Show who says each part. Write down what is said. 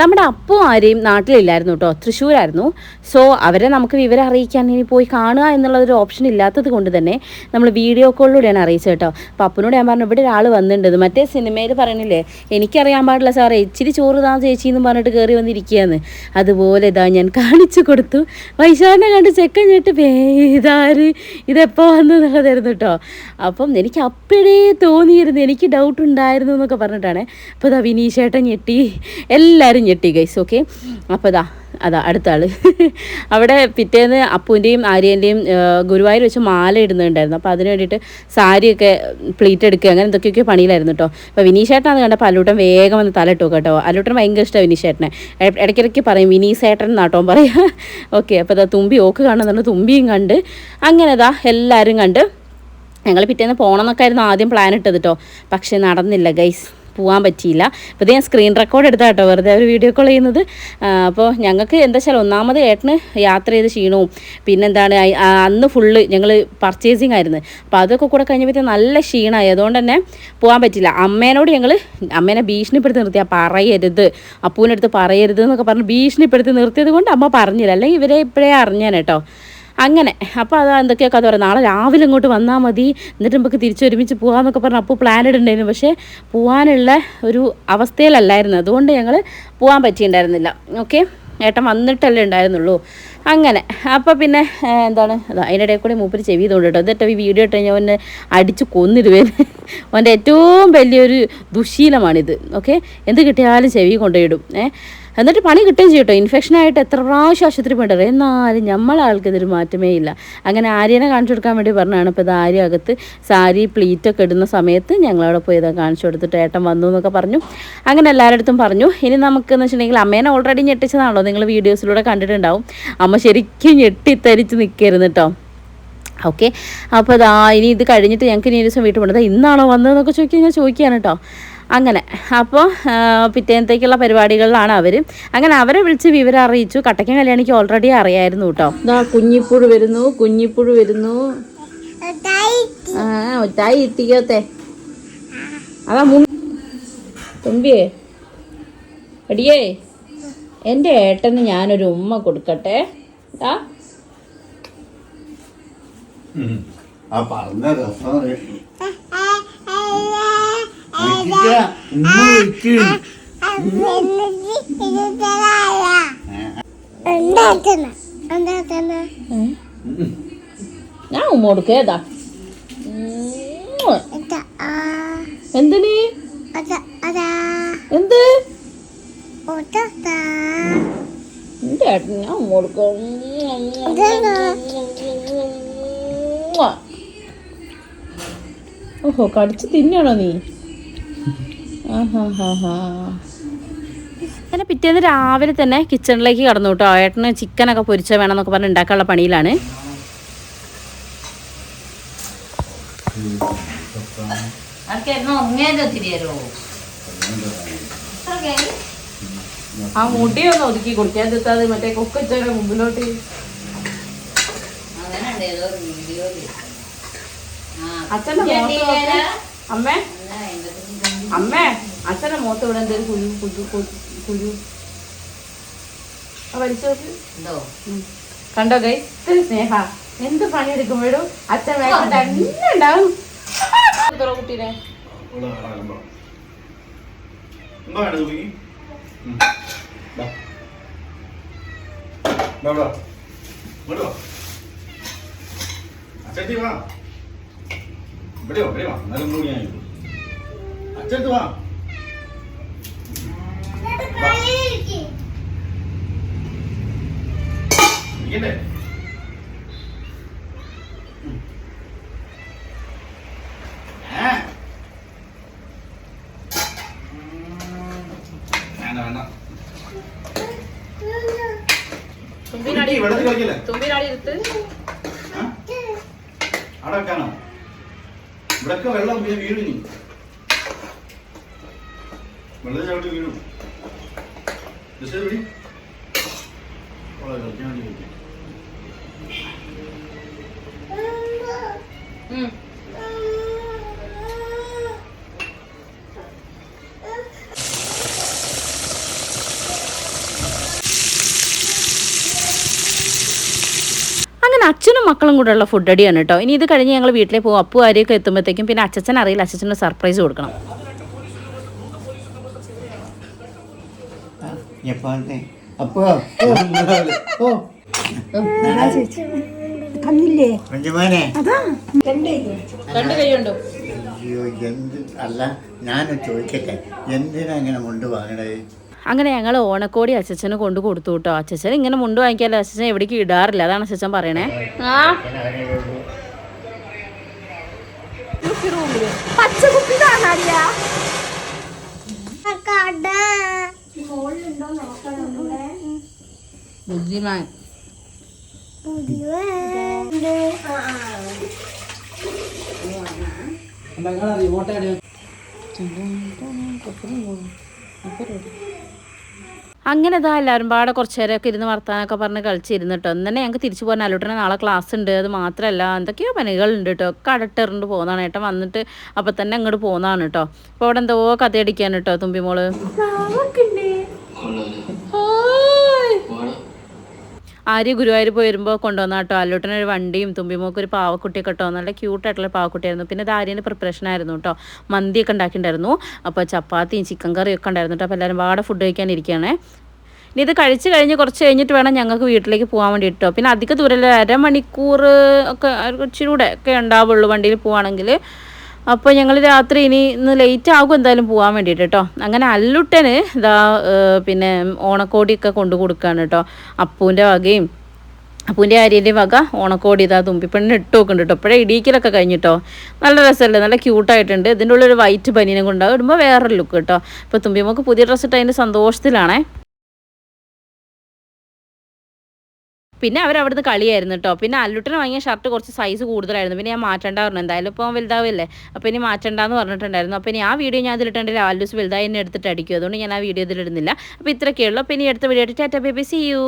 Speaker 1: നമ്മുടെ അപ്പു ആരെയും നാട്ടിലില്ലായിരുന്നു കേട്ടോ തൃശ്ശൂരായിരുന്നു. സോ അവരെ നമുക്ക് വിവരം അറിയിക്കാൻ ഇനി പോയി കാണുക എന്നുള്ളൊരു ഓപ്ഷൻ ഇല്ലാത്തത് കൊണ്ട് തന്നെ നമ്മൾ വീഡിയോ കോളിലൂടെയാണ് അറിയിച്ചത് കേട്ടോ അപ്പോൾ അപ്പനോട് ഞാൻ പറഞ്ഞു ഇവിടെ ഒരാൾ വന്നിട്ടുണ്ട്. മറ്റേ സിനിമയിൽ പറയണില്ലേ എനിക്കറിയാൻ പാടില്ല സാറേ ഇച്ചിരി ചോറ് താ ചേച്ചി എന്ന് പറഞ്ഞിട്ട് കയറി വന്നിരിക്കുകയാണ്. അതുപോലെ ഇതാ ഞാൻ കാണിച്ചു കൊടുത്തു. വൈശാഖനെ കണ്ട് ചെക്കൻ ചേട്ട് വേദാര് ഇതെപ്പോൾ വന്നു എന്നുള്ളതായിരുന്നു കേട്ടോ അപ്പം എനിക്ക് അപ്പോഴേ തോന്നിയിരുന്നു എനിക്ക് ഡൗട്ട് ഉണ്ടായിരുന്നു എന്നൊക്കെ പറഞ്ഞിട്ടാണ്. അപ്പോൾ ഇതാ വിനീഷേട്ടൻ ഞെട്ടി. എല്ലാവരും ഞെട്ടി ഗൈസ് ഓക്കെ അപ്പോൾ ഇതാ അതാ അടുത്ത ആൾ അവിടെ പിറ്റേന്ന് അപ്പുവിന്റെയും ആര്യന്റെയും ഗുരുവായൂർ വെച്ച് മാല ഇടുന്നുണ്ടായിരുന്നു. അപ്പോൾ അതിന് വേണ്ടിയിട്ട് സാരിയൊക്കെ പ്ലീറ്റ് എടുക്കുക അങ്ങനെ എന്തൊക്കെയൊക്കെ പണിയിലായിരുന്നു കേട്ടോ അപ്പോൾ വിനീഷേട്ടനാണ് കണ്ടപ്പോൾ അല്ലൂട്ടൻ വേഗം വന്ന് തല ഇട്ടു കേട്ടോ. അല്ലൂട്ടൻ ഭയങ്കര ഇഷ്ടമാണ് വിനീഷേട്ടനെ. ഇട- ഇടയ്ക്കിടയ്ക്ക് പറയും വിനീസേട്ടൻ എന്നാട്ടോ പറയാം. ഓക്കെ അപ്പോൾ അതാ തുമ്പി ഓക്ക് കാണുന്നുണ്ട് തുമ്പിയും കണ്ട്. അങ്ങനെ ഇതാ എല്ലാവരും കണ്ട് ഞങ്ങൾ പിറ്റേന്ന് പോകണം എന്നൊക്കെ ആയിരുന്നു ആദ്യം പ്ലാൻ ഇട്ടത് കേട്ടോ പക്ഷേ നടന്നില്ല ഗൈസ് പോകാൻ പറ്റിയില്ല. അപ്പോൾ ഇത് ഞാൻ സ്ക്രീൻ റെക്കോർഡ് എടുത്താ കേട്ടോ വെറുതെ ഒരു വീഡിയോ കോൾ ചെയ്യുന്നത്. അപ്പോൾ ഞങ്ങൾക്ക് എന്താ വെച്ചാൽ ഒന്നാമത് ഏട്ടന് യാത്ര ചെയ്ത് ക്ഷീണവും പിന്നെന്താണ് അന്ന് ഫുള്ള് ഞങ്ങൾ പർച്ചേസിങ് ആയിരുന്നു. അപ്പോൾ അതൊക്കെ കൂടെ കഴിഞ്ഞപ്പോൾ നല്ല ക്ഷീണമായി. അതുകൊണ്ട് തന്നെ പോകാൻ പറ്റില്ല അമ്മേനോട് ഞങ്ങൾ അമ്മേനെ ഭീഷണിപ്പെടുത്തി നിർത്തിയാൽ പറയരുത്. അപ്പൂവിന്റെ അടുത്ത് പറയരുത് എന്നൊക്കെ പറഞ്ഞ് ഭീഷണിപ്പെടുത്തി നിർത്തിയത് കൊണ്ട് അമ്മ പറഞ്ഞില്ല. അല്ലെങ്കിൽ ഇവരെ ഇപ്പോഴേ അറിഞ്ഞാൻ കേട്ടോ അങ്ങനെ. അപ്പോൾ അത് എന്തൊക്കെയൊക്കെ അത് പറയുന്നത്. നാളെ രാവിലെ ഇങ്ങോട്ട് വന്നാൽ മതി. എന്നിട്ട് നമുക്ക് തിരിച്ചൊരുമിച്ച് പോകാമെന്നൊക്കെ പറഞ്ഞ് അപ്പോൾ പ്ലാൻ ഇടുണ്ടായിരുന്നു. പക്ഷേ പോകാനുള്ള ഒരു അവസ്ഥയിലല്ലായിരുന്നു. അതുകൊണ്ട് ഞങ്ങൾ പോകാൻ പറ്റിയിട്ടുണ്ടായിരുന്നില്ല ഓക്കെ ഏട്ടൻ വന്നിട്ടല്ലേ ഉണ്ടായിരുന്നുള്ളൂ. അങ്ങനെ. അപ്പോൾ പിന്നെ എന്താണ്? അതാ അതിനിടയിൽ കൂടി മൂപ്പര് ചെവി തോണ്ടിട്ടോ എന്നിട്ട് ഈ വീഡിയോ ഇട്ട് കഴിഞ്ഞാൽ അവനെ അടിച്ച് കൊന്നിടുവേ. അവന്റെ ഏറ്റവും വലിയൊരു ദുശീലമാണിത്. ഓക്കെ എന്ത് കിട്ടിയാലും ചെവി കൊണ്ടുപോയിടും ഏ? എന്നിട്ട് പണി കിട്ടുകയും ചെയ്യും കേട്ടോ. ഇൻഫെക്ഷനായിട്ട് എത്ര പ്രാവശ്യം ആശുപത്രി പോയിട്ടുണ്ട്. എന്നാലും നമ്മളാൾക്ക് ഇതൊരു മാറ്റമേ ഇല്ല അങ്ങനെ ആര്യനെ കാണിച്ചു കൊടുക്കാൻ വേണ്ടി പറഞ്ഞാണ് ഇപ്പോൾ ഇത് ആര്യ അകത്ത് സാരി പ്ലീറ്റൊക്കെ ഇടുന്ന സമയത്ത് ഞങ്ങളവിടെ പോയി ഇതൊക്കെ കാണിച്ചു കൊടുത്തിട്ട് ഏട്ടൻ വന്നു എന്നൊക്കെ പറഞ്ഞു. അങ്ങനെ എല്ലാവരുടെ അടുത്തും പറഞ്ഞു. ഇനി നമുക്ക് എന്ന് വെച്ചിട്ടുണ്ടെങ്കിൽ അമ്മേനെ ഓൾറെഡി ഞെട്ടിച്ചതാണല്ലോ. നിങ്ങൾ വീഡിയോസിലൂടെ കണ്ടിട്ടുണ്ടാവും. അമ്മ ശരിക്കും ഞെട്ടിത്തരിച്ച് നിൽക്കരുന്ന് കേട്ടോ. ഓക്കെ അപ്പോൾ ഇതാ ഇനി ഇത് കഴിഞ്ഞിട്ട് ഞങ്ങൾക്ക് ഇനി ഒരു ദിവസം വീട്ടിൽ പോകണത് ഇന്നാണോ വന്നതെന്നൊക്കെ ചോദിക്കുക ഞാൻ ചോദിക്കുകയാണ് കേട്ടോ. അങ്ങനെ. അപ്പോൾ പിറ്റേന്നത്തേക്കുള്ള പരിപാടികളിലാണ് അവർ അങ്ങനെ അവരെ വിളിച്ച് വിവരം അറിയിച്ചു. കട്ടയ്ക്കൻ കല്യാണിക്ക് ഓൾറെഡി അറിയായിരുന്നു കേട്ടോ കുഞ്ഞിപ്പുഴു വരുന്നു കുഞ്ഞിപ്പുഴു വരുന്നു. ആ ഒറ്റായി എത്തിക്കോത്തെ അതാ മു തുമ്പിയേ അടിയേ എന്റെ ഏട്ടന് ഞാനൊരു ഉമ്മ കൊടുക്കട്ടെ. ആ
Speaker 2: പറഞ്ഞ വയ്ക്ക്.
Speaker 1: ഞാൻ ഉമ്മ കൊടുക്കുക ഏതാ എന്തിന് എന്ത് എന്റെ ഞാൻ ഉമ്മ കൊടുക്കും. ഓഹോ കടിച്ച് തിന്നണോ നീ. അങ്ങനെ പിറ്റേന്ന് രാവിലെ തന്നെ കിച്ചണിലേക്ക് കടന്നു കേട്ടോ ഏട്ടന് ചിക്കനൊക്കെ പൊരിച്ച വേണം എന്നൊക്കെ പറഞ്ഞ് ഉണ്ടാക്കാനുള്ള പണിയിലാണ്. ആ മുടി ഒന്ന് ഒതുക്കി കൊടുക്കാൻ അത് മറ്റേ കൊക്കച്ചോടെ മുമ്പിലോട്ട്. അച്ഛന്റെ. അമ്മേ? അമ്മേ അച്ഛന്റെ മുഖത്ത് ഇവിടെ എന്തൊരു കുരു കുരു കുരു. ഉം. കണ്ടോ ഗൈ ഇത്ര സ്നേഹ. എന്ത് പണിയെടുക്കുമ്പോഴും? അച്ഛൻ വേഗം തന്നെ ഉണ്ടാവും. തുറ കുട്ടീനെ.
Speaker 2: ദാ. ഇവിടെ വാ. ഇങ്ങോട്ട് വാ. നല്ല വാ. ഇവിടെ വാ ഇവിടെ എന്നാലും ഒന്നുകൂടി ഞാൻ അച്ഛടുത്ത് വാ. ഇവിടെ ഇരിക്കണ്ടേ വെള്ളത്തിൽ കളിക്കില്ലേ?
Speaker 1: തുമ്പിനാടി എടുത്ത്?
Speaker 2: അവിടെ വെക്കാനോ? ഇവിടൊക്കെ വെള്ളം പിന്നെ വെള്ളം ചവിട്ടി വീഴും.
Speaker 1: പക്ഷേ അങ്ങനെ അച്ഛനും മക്കളും കൂടെയുള്ള ഫുഡ് അടിയാണ് കേട്ടോ. ഇനി ഇത് കഴിഞ്ഞ് ഞങ്ങൾ വീട്ടിലേക്ക് പോകും. അപ്പു ആരെയൊക്കെ എത്തുമ്പോഴത്തേക്കും പിന്നെ അച്ഛൻ അറിയില്ല. അച്ഛനൊരു സർപ്രൈസ് കൊടുക്കണം.
Speaker 3: ജപ്പാന്റെ അപ്പോ ഓ
Speaker 4: കണ്ടില്ലേ
Speaker 3: കുഞ്ഞുമോനെ
Speaker 1: രണ്ട് കൈയുണ്ടോ?
Speaker 3: അയ്യോ എന്ത് അല്ല ഞാൻ ചോദിക്കട്ടെ. എന്തിനാ ഇങ്ങനെ മുണ്ട് വാങ്ങണേ?
Speaker 1: അങ്ങനെ ഞങ്ങൾ ഓണക്കോടി അച്ഛനെ കൊണ്ട് കൊടുത്തു കേട്ടോ അച്ഛൻ ഇങ്ങനെ മുണ്ട് വാങ്ങിക്കാല്ലോ അച്ഛൻ എവിടേക്ക് ഇടാറില്ല. അതാണ് അച്ഛൻ പറയണേ. ആ.
Speaker 4: പച്ചക്കുപ്പി കാണാറിയ
Speaker 1: ബുദ്ധിമാൻ. അങ്ങനെ ഇതാ എല്ലാവരും പാടെ കുറച്ച് നേരമൊക്കെ ഇരുന്ന് വർത്താനൊക്കെ പറഞ്ഞ് കളിച്ചിരുന്നു കേട്ടോ ഇന്നെ ഞങ്ങൾക്ക് തിരിച്ചു പോകാൻ അല്ലോട്ടനെ നാളെ ക്ലാസ് ഉണ്ട്. അത് മാത്രമല്ല എന്തൊക്കെയോ പനികളുണ്ട് കേട്ടോ ഒക്കെ അടട്ടെറിണ്ട് പോകുന്നതാണ്. ഏട്ടൻ വന്നിട്ട് അപ്പം തന്നെ അങ്ങോട്ട് പോകുന്നതാണ് കേട്ടോ അപ്പോൾ അവിടെ എന്തോ കഥയടിക്കാൻ കേട്ടോ തുമ്പിമോൾ. ആര്യ ഗുരുവായൂർ പോയി വരുമ്പോൾ കൊണ്ടുവന്ന കേട്ടോ. അല്ലോട്ടന് ഒരു വണ്ടിയും തുമ്പിമോക്ക് ഒരു പാവക്കുട്ടിയൊക്കെ കേട്ടോ. നല്ല ക്യൂട്ടായിട്ടുള്ള പാവക്കുട്ടിയായിരുന്നു. പിന്നെ ഇത് ആര്യന്റെ പ്രിപ്പറേഷൻ ആയിരുന്നു കേട്ടോ. മന്തിയൊക്കെ ഉണ്ടാക്കിയിട്ടുണ്ടായിരുന്നു. അപ്പോൾ ചപ്പാത്തിയും ചിക്കൻ കറിയും ഒക്കെ ഉണ്ടായിരുന്നു കേട്ടോ. അപ്പോൾ എല്ലാവരും വാടെ ഫുഡ് കഴിക്കാൻ ഇരിക്കുകയാണേ. ഇനി ഇത് കഴിച്ച് കഴിഞ്ഞ് കുറച്ച് കഴിഞ്ഞിട്ട് വേണം ഞങ്ങൾക്ക് വീട്ടിലേക്ക് പോകാൻ വേണ്ടിയിട്ട് കേട്ടോ. പിന്നെ അധിക ദൂരമല്ല. അരമണിക്കൂർ ഒക്കെ ഇച്ചിരി കൂടെ ഒക്കെ ഉണ്ടാവുള്ളൂ വണ്ടിയിൽ പോവാണെങ്കിൽ. അപ്പോൾ ഞങ്ങൾ രാത്രി ഇനി ഇന്ന് ലേറ്റ് ആകും എന്തായാലും പോകാൻ വേണ്ടിയിട്ട് കേട്ടോ അങ്ങനെ അല്ലുട്ടന് ഇതാ പിന്നെ ഓണക്കോടിയൊക്കെ കൊണ്ടു കൊടുക്കുകയാണ് കേട്ടോ അപ്പൂന്റെ വകയും അപ്പൂന്റെ ആര്യന്റെ വക ഓണക്കോടി ഇതാ തുമ്പിപ്പെണ്ണിന് ഇട്ട് നോക്കുന്നുണ്ട് കേട്ടോ ഇപ്പോഴേ ഇടീക്കലൊക്കെ കഴിഞ്ഞിട്ടോ നല്ല രസമല്ലേ? നല്ല ക്യൂട്ടായിട്ടുണ്ട് ഇതിന്റെ ഉള്ളിൽ ഒരു വൈറ്റ് ബനീനും കൊണ്ടാകും ഇടുമ്പോൾ വേറൊരു ലുക്ക് കേട്ടോ തുമ്പി നമുക്ക് പുതിയ ഡ്രസ്സ് ഇട്ട് അതിന്റെ സന്തോഷത്തിലാണേ. പിന്നെ അവർ അവിടുന്ന് കളിയായിരുന്നു കേട്ടോ പിന്നെ അല്ലുട്ടിന് വാങ്ങിയ ഷർട്ട് കുറച്ച് സൈസ് കൂടുതലായിരുന്നു. പിന്നെ ഞാൻ മാറ്റേണ്ട പറഞ്ഞു. എന്തായാലും ഇപ്പോൾ വലുതാവില്ലേ? അപ്പോൾ ഇനി മാറ്റേണ്ടെന്ന് പറഞ്ഞിട്ടുണ്ടായിരുന്നു. അപ്പോൾ ഇനി ആ വീഡിയോ ഞാൻ ഇതിലിട്ടുണ്ടെങ്കിൽ ആലൂസ് വലുതായി എന്നെ എടുത്തിട്ട് അടിക്കും. അതുകൊണ്ട് ഞാൻ ആ വീഡിയോ ഇതിലിടുന്നില്ല അപ്പോൾ ഇത്രയൊക്കെയുള്ളൂ അപ്പോൾ ഇനി അടുത്ത വീഡിയോ ആയിട്ട് ടാറ്റ ബേബി. C U